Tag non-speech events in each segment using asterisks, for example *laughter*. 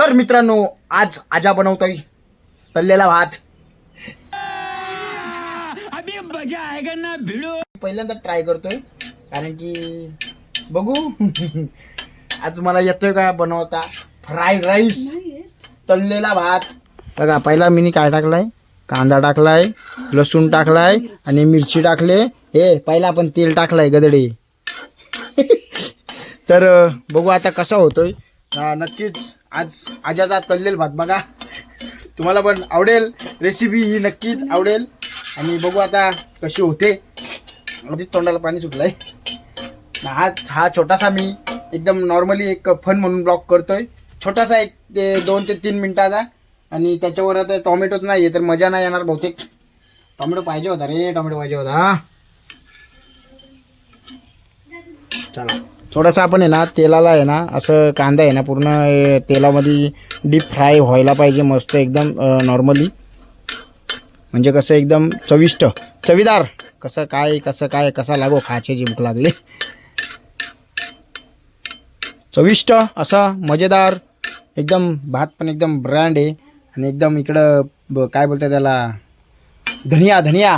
तर मित्रांनो आज आजा बनवतोय. तळलेला भात. पहिल्यांदा ट्राय करतोय कारण की बघू. आज मला येतोय का बनवता? फ्राईड राईस तळलेला भात. बघा पहिला मी काय टाकलाय? कांदा टाकलाय लसूण टाकलाय आणि मिरची टाकले. हे पहिला आपण तेल टाकलाय गदडे. तर बघू आता कसा होतोय. नक्कीच. आज आजाचा तळलेल भात बघा. तुम्हाला पण आवडेल. रेसिपी ही नक्कीच आवडेल. आणि बघू आता कशी होते. अगदी तोंडाला पाणी सुटलंय. हा हा छोटासा मी एकदम नॉर्मली एक फन म्हणून ब्लॉग करतोय. छोटासा एक ते दोन ते तीन मिनिटाचा आणि त्याच्यावर आता टॉमॅटोच नाही आहे तर मजा नाही येणार बहुतेक. टॉमॅटो पाहिजे होता रे टॉमॅटो पाहिजे होता. चला. थोडंसं आपण आहे ना तेलाला आहे ना असं कांदा आहे ना पूर्ण तेलामध्ये डीप फ्राय व्हायला पाहिजे मस्त एकदम नॉर्मली म्हणजे कसं एकदम चविष्ट. चवीदार. कसं काय कसं काय कसा लागो खायचे जी भूक चविष्ट असा मजेदार एकदम भात पण एकदम ब्रँड आहे. आणि एकदम इकडं ब काय बोलतात त्याला धनिया धनिया.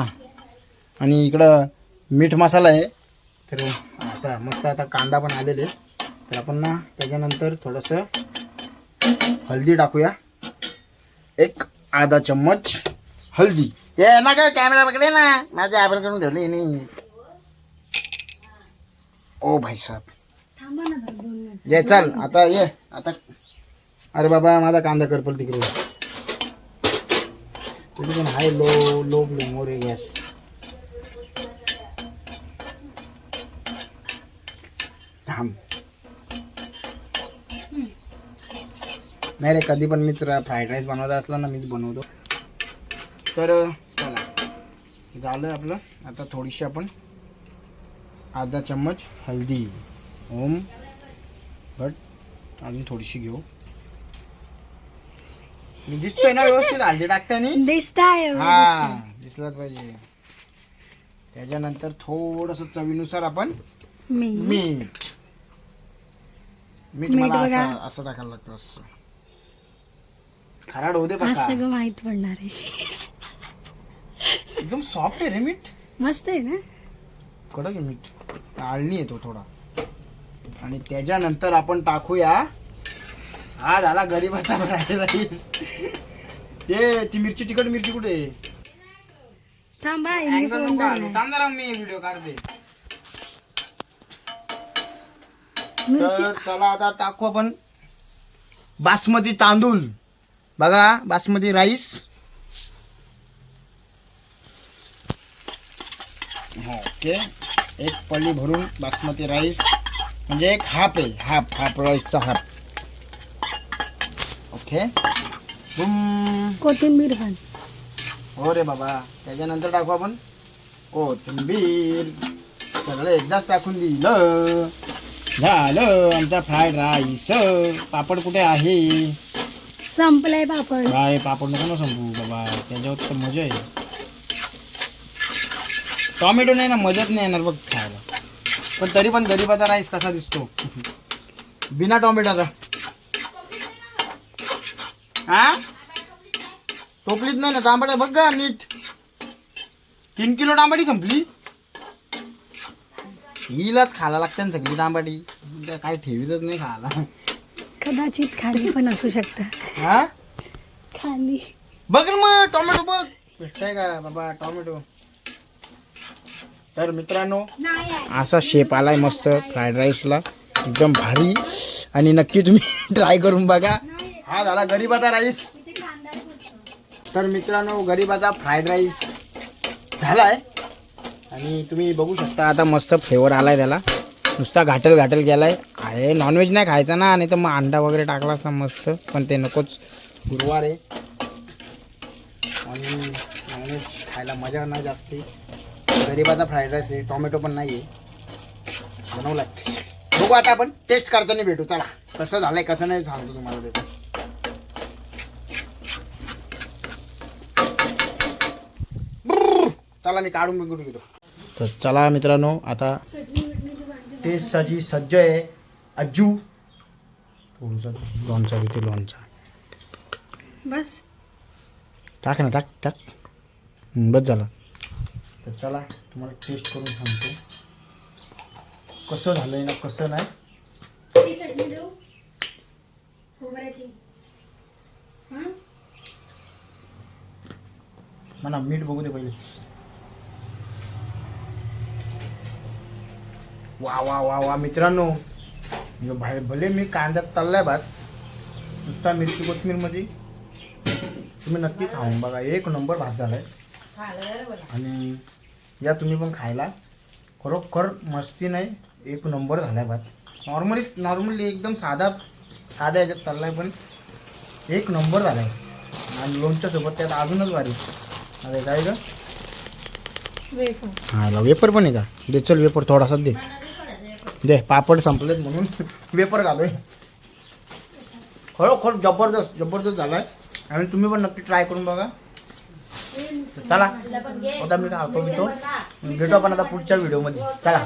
आणि इकडं मीठ मसाला आहे. तर असा मस्त आता कांदा पण आलेले तर आपण ना त्याच्यानंतर थोडंसं हळदी टाकूया. एक अर्धा चम्मच हल्दी ये ना काय कॅमेरा पकडे ना. माझ्या ॲपल करून ठेवले नाही ओ भाई साहेब. ये चल आता ये. आता अरे बाबा माझा कांदा करपल तिकडे. तुझी पण हाय लो लो मोरे गॅस. थांब. नाही रे कधी पण मीच फ्राईड राईस बनवता असला ना मीच बनवतो. तर चला. झालं आपलं. आता थोडीशी आपण अर्धा चम्मच हल्दी. ओम. बट अजून थोडीशी घेऊ. दिसतोय ना व्यवस्थित? हल्दी टाकताना दिसताय हा दिसलाच पाहिजे. त्याच्यानंतर थोडस चवीनुसार आपण मी मीठ. मीठ मीठ मला बघा. असं असं टाकायला लागतं असं. खराड होऊ दे आज पक्का सगळं माहीत पडणार आहे. एकदम सॉफ्ट आहे रे मीठ. मस्त आहे ना? कडक आहे मीठ. आळणी येतो थोडा. आणि त्याच्यानंतर आपण टाकूया. हा झाला गरीबाचा फ्राईड राईस ते ती मिरची तिखट मिरची कुठे आहे? थांबा मी Angle फोन नको. धरलाय. थांब जरा मी व्हिडिओ काढते. मिरची. तर चला आता टाकू आपण. बासमती तांदूळ. बघा बासमती राईस. ओके. एक पल्ली भरून बासमती राईस. म्हणजे एक हाफ आहे. हाफ हाफ राईसचा हाफ. ओके. बुम. कोथिंबीर पण. हो रे बाबा. त्याच्यानंतर टाकू आपण. कोथिंबीर. सगळं एकदाच टाकून दिलं. झालं आमचा फ्राईड राईस. पापड कुठे आहे? संपलाय पापड. काय पापड नको ना संपू बाबा. त्याच्यावर तर मजा आहे. टॉमॅटो नाही ना मजाच नाही येणार बघ खायला. पण तरी पण गरीबाचा राईस कसा दिसतो? बिना टॉमॅटोचा. हा टोपलीत नाही ना तांबड्या बघ का नीट. तीन किलो तांबडी संपली. हिलाच खायला लागते ना सगळी त्या काय ठेवीतच नाही खायला. कदाचित खाली पण असू शकतं. हा? खाली. बघ ना मग टोमॅटो बघ. भेटताय का बाबा टोमॅटो? तर मित्रांनो असा शेप आलाय मस्त फ्राईड राईसला एकदम भारी. आणि नक्की तुम्ही *laughs* ट्राय करून बघा. हा झाला गरीबाचा राईस तर मित्रांनो गरीबाचा फ्राईड राईस झालाय. आणि तुम्ही बघू शकता आता मस्त फ्लेवर आला आहे त्याला. नुसता घाटल घाटल गेला आहे अरे नॉनव्हेज नाही खायचा ना आणि तर मग अंडा वगैरे टाकलाच ना मस्त. पण ते नकोच. गुरुवार आहे. आणि नॉनव्हेज खायला मजा नाही जास्ती. गरीबाचा फ्राईड राईस आहे टॉमॅटो पण नाही आहे बनवला बघू आता आपण. टेस्ट करताना भेटू. चला. कसं झालं आहे कसं नाही सांगतो तुम्हाला भेटू चला मी काढून बिघडून घेतो. तर चला मित्रांनो आता टेस्टसाठी सज्ज आहे. अज्जू. थोडंसं लोणचा घेते लोणचा बस. टाक ना टाक टाक. हं, बस झालं. तर चला तुम्हाला टेस्ट करून सांगतो. कसं झालं आहे ना कसं नाही? खोबऱ्याची मला मीठ बघू दे पहिले. वा वा वा वा मित्रांनो. बाहेर भले मी कांद्यात तळलाय भात नुसता मिरची कोथमीरमध्ये तुम्ही नक्की खाऊन बघा. एक नंबर भात झालाय. आणि या तुम्ही पण खायला. खरोखर मस्ती नाही एक नंबर झालाय भात. नॉर्मली नॉर्मली एकदम साधा साधा याच्यात तळलाय पण एक नंबर झालाय. आणि लोणच्या सोबत त्यात अजूनच भारी अरे काय का वेफर. हा वेपर पण आहे का? दे चल वेपर थोडासा दे. दे पापड संपलेत म्हणून वेपर घालोय. खरोखर जबरदस्त जबरदस्त झालाय. आणि तुम्ही पण नक्की ट्राय करून बघा. चला आता मी खातो घेतो भेटू. आपण आता पुढच्या व्हिडिओमध्ये चला.